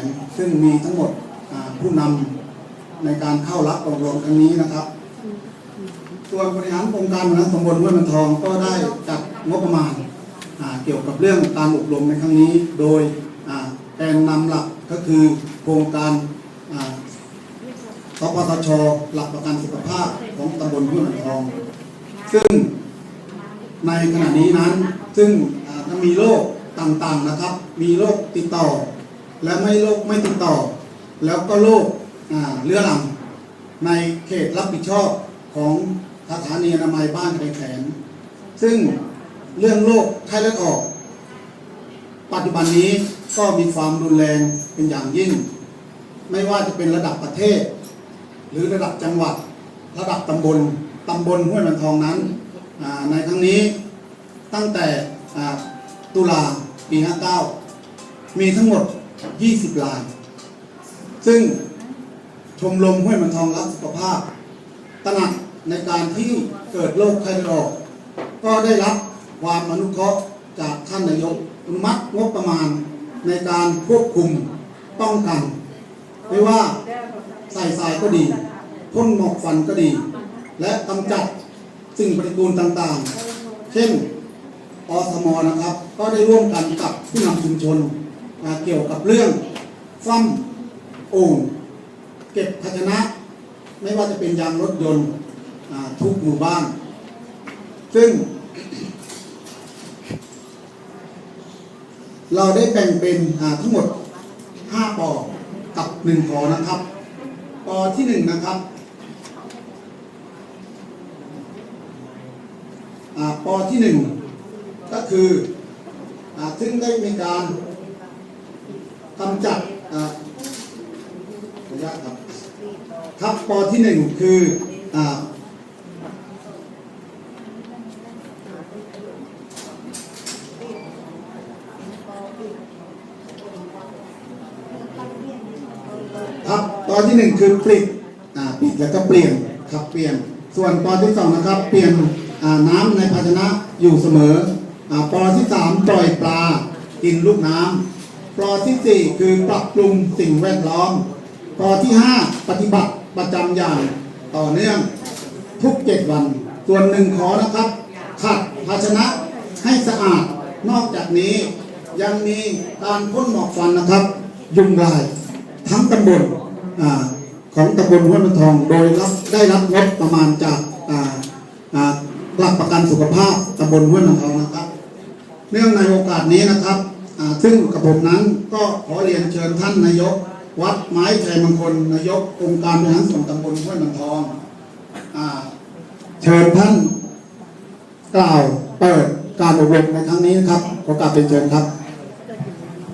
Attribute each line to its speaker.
Speaker 1: น ซึ่งมีทั้งหมดผู้นำในการเข้ารับอบรมครั้งนี้นะครับ ส่วนบริหารองค์การบริหารตำบลห้วยมันทองก็ได้จัดงบประมาณาเกี่ยวกับเรื่องการอบรมในครั้งนี้ โดยแกนนำหลักก็คือโครงการสปสชหลักประกันสุขภาพของตำบลห้วยมันทอง ซึ่งในขณะนี้นั้นซึ่งมีโรคต่างๆนะครับ มีโรคติดต่อ และไม่โรคไม่ติดต่อ แล้วก็โรคเรื้อรังในเขตรับผิดชอบของสถานีอนามัยบ้านไคแขน ซึ่งเรื่องโรคไข้เลือดออก ปัจจุบันนี้ก็มีความรุนแรงเป็นอย่างยิ่ง ไม่ว่าจะเป็นระดับประเทศ หรือระดับจังหวัด ระดับตำบลตำบลห้วยมันทองนั้นในครั้งนี้ตั้งแต่ตุลาปี 59 มีทั้งหมด 20ราย ซึ่งชมรมห้วยมันทองรักสุขภาพตระหนักในการที่เกิดโรคไข้เลือดออก ก็ได้รับความอนุเคราะห์จากท่านนายกอนุมัติงบประมาณในการควบคุมป้องกัน ไม่ว่าใส่ทรายก็ดีพ่นหมอกฟันก็ดี และกำจัดสิ่งปฏิกูลต่างๆ เช่นอสมนะครับ ก็ได้ร่วมกันกับผู้นำชุมชน เกี่ยวกับเรื่องฟั่มโอ่งเก็บภาชนะ ไม่ว่าจะเป็นยางรถยนต์ทุกหมู่บ้าน ซึ่ง เราได้แบ่งเป็นทั้งหมด 5ปอกับ1ขอนะครับปอที่ 1 นะครับอปอที่ 1 ก็คืออซึ่งได้มีการ กำจัดอ่าขออนุญาตครับครับปอที่หนึ่งคืออ่าครับปอนที่หนึ่งคือปลิดอ่าปิดแล้วก็เปลี่ยนครับเปลี่ยน ส่วนปอที่สองนะครับ เปลี่ยนอ่าน้ำในภาชนะอยู่เสมออ่าปอที่สามปล่อยปลากินลูกน้ำปอที่สี่คือปรับปรุงสิ่งแวดล้อมข้อที่ 5 ปฏิบัติประจำอย่างต่อเนื่องทุกเจ็ดวัน ส่วนหนึ่งขอนะครับขัดภาชนะให้สะอาดนอกจากนี้ยังมีการพ่นหมอกฟันนะครับ ยุงลายทั้งตำบลของตำบลห้วยมันทองโดยรับได้รับงบประมาณจากหลักประกันสุขภาพตำบลห้วยมันทองนะครับ เนื่องในโอกาสนี้นะครับ อ่าซึ่งกับผมนั้นก็ขอเรียนเชิญท่านนายก วัดไม้ชัยมงคลนายกองค์การบริหารส่วนตำบลห้วยมันทองอาเชิญท่านกล่าวเปิดการอบรมในครั้งนี้นะครับขอกราบเป็นเชิญครับ